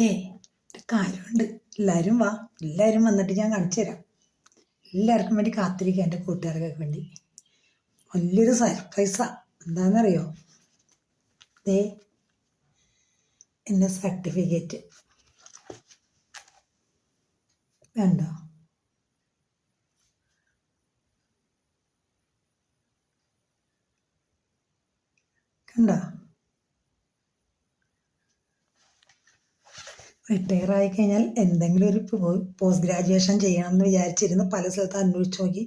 ദേ ഒരു കാര്യമുണ്ട്. എല്ലാവരും വാ. എല്ലാവരും വന്നിട്ട് ഞാൻ കാണിച്ചു തരാം. എല്ലാവർക്കും വേണ്ടി കാത്തിരിക്കുക എന്റെ കൂട്ടുകാർക്കൊക്കെ വേണ്ടി. വലിയൊരു സർപ്രൈസാണ് എന്താണെന്നറിയോ? ദേ എന്റെ സർട്ടിഫിക്കറ്റ് വേണ്ടോ കണ്ടോ? റിട്ടയർ ആയി കഴിഞ്ഞാൽ എന്തെങ്കിലും ഒരു പോസ്റ്റ് ഗ്രാജുവേഷൻ ചെയ്യണം എന്ന് വിചാരിച്ചിരുന്നു പല സ്ഥലത്ത് അന്വേഷിച്ച് നോക്കി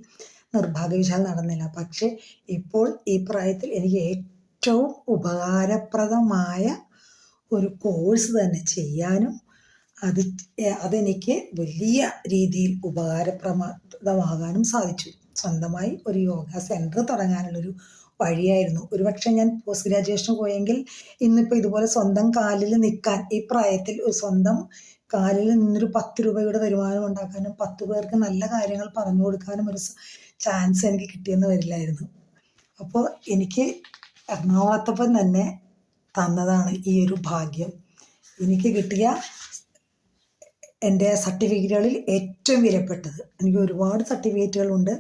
നിർഭാഗ്യവശാൽ നടന്നില്ല. പക്ഷേ ഇപ്പോൾ ഈ പ്രായത്തിൽ എനിക്ക് ഏറ്റവും ഉപകാരപ്രദമായ ഒരു കോഴ്സ് തന്നെ ചെയ്യാനും അത് അതെനിക്ക് വലിയ രീതിയിൽ ഉപകാരപ്രദമാകാനും സാധിച്ചു. സ്വന്തമായി ഒരു യോഗ സെന്റർ തുടങ്ങാനുള്ളൊരു വഴിയായിരുന്നു. ഒരുപക്ഷെ ഞാൻ പോസ്റ്റ് ഗ്രാജുവേഷൻ പോയെങ്കിൽ ഇന്നിപ്പോൾ ഇതുപോലെ സ്വന്തം കാലിൽ നിൽക്കാൻ ഈ പ്രായത്തിൽ ഒരു സ്വന്തം കാലിൽ നിന്നൊരു പത്ത് രൂപയുടെ വരുമാനം ഉണ്ടാക്കാനും പത്ത് പേർക്ക് നല്ല കാര്യങ്ങൾ പറഞ്ഞു കൊടുക്കാനും ഒരു ചാൻസ് എനിക്ക് കിട്ടിയെന്ന് വരില്ലായിരുന്നു. അപ്പോൾ എനിക്ക് എറണാകുളത്തപ്പം തന്നെ തന്നതാണ് ഈ ഒരു ഭാഗ്യം. എനിക്ക് കിട്ടിയ എന്റെ സർട്ടിഫിക്കറ്റുകളിൽ ഏറ്റവും വിലപ്പെട്ടത്. എനിക്ക് ഒരുപാട് സർട്ടിഫിക്കറ്റുകളുണ്ട്.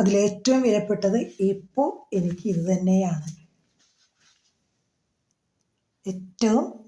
അതിലേറ്റവും വിലപ്പെട്ടത് ഇപ്പോൾ എനിക്ക് ഇത് തന്നെയാണ്. ഏറ്റവും